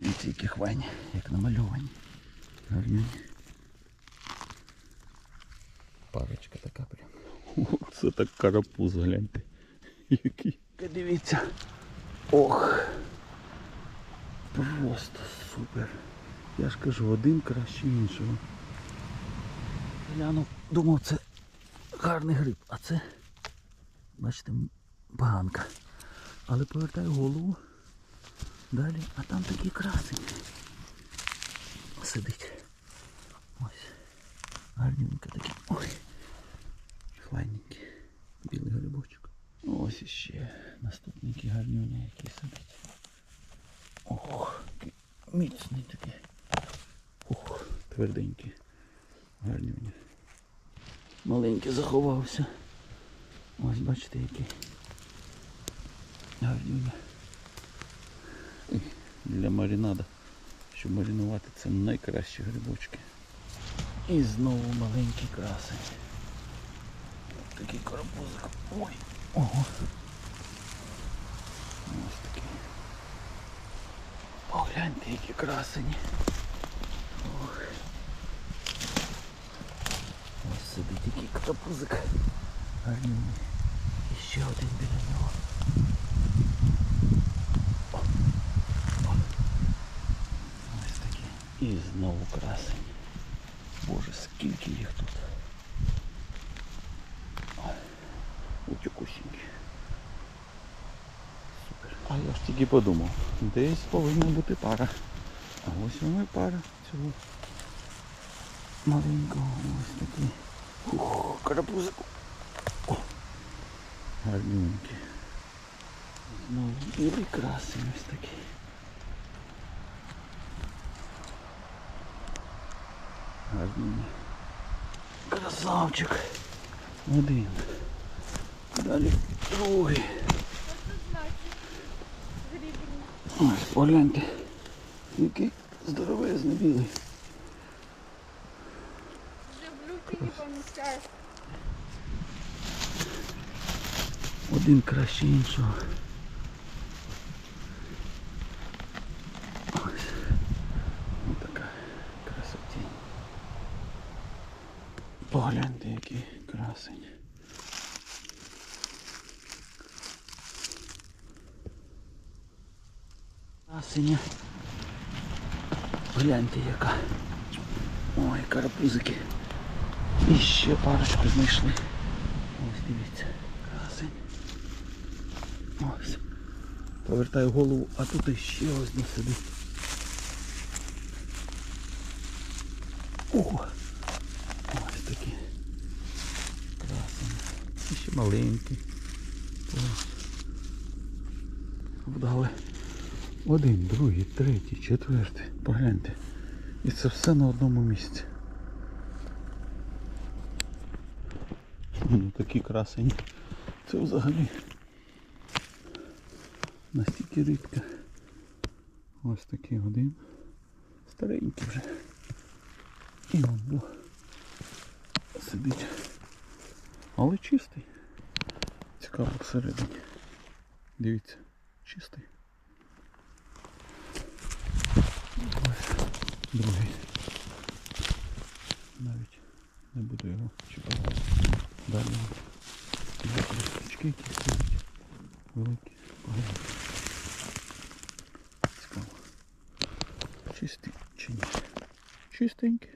І тільки хвані, як намальовані. Гарні. Парочка така прям. О, це так карапуз, гляньте. Який. Дивіться. Ох. Просто супер. Я ж кажу, один краще іншого. Глянув, думав, це гарний гриб, а це, бачите, поганка. Але повертаю голову. Далі, а там такий красень. Сидить. Ось. Гарненько такий. Ой. Файненький. Білий грибочок. Ось іще наступний гарнюня, який сидить. Ох, який міцний такий. Ух, тверденький. Гарнюня. Маленький заховався. Ось бачите який. Гарнюня. Для маринада. Щоб маринувати це найкращі грибочки. І знову маленький красень. Такий карапузик. Ой. Ого. Ось такий. Погляньте, які красені. Ох. Ось сидить який карапузик. Гарний. І ще один біля нього. О. О. Ось такі. І знову красень. Боже, скільки їх тут. Утюкусінькі. Супер. А я ж тільки подумав, десь повинна бути пара. А ось вона пара цього маленького. Ось такий. Ух, карапузику. О, гарненький. Знову білий красень ось такий. Гарний. Красавчик. Один. Далі другий. Ось, погляньте. Який здоровезний білий. Люблю не поміщається. Один краще іншого. Ось. Ось така красотінь. Погляньте, який красень. Красеня. Гляньте яка. Ой, карапузики. І ще парочку знайшли. Ось дивіться. Красень. Ось. Повертаю голову, а тут іще один сидить. О! Ось такі. Красені. І ще маленький. Вдали. Один, другий, третій, четвертий. Погляньте. І це все на одному місці. Ну такі красені. Це взагалі настільки рідко. Ось такий один. Старенький вже. І он бо, сидить. Але чистий. Цікаво всередині. Дивіться, чистий. Ось другий. Навіть не буду його чіпати. Далі є кришечки, які сидять. Великі, погані. Цікаво. Чистий чи ні? Чистенький.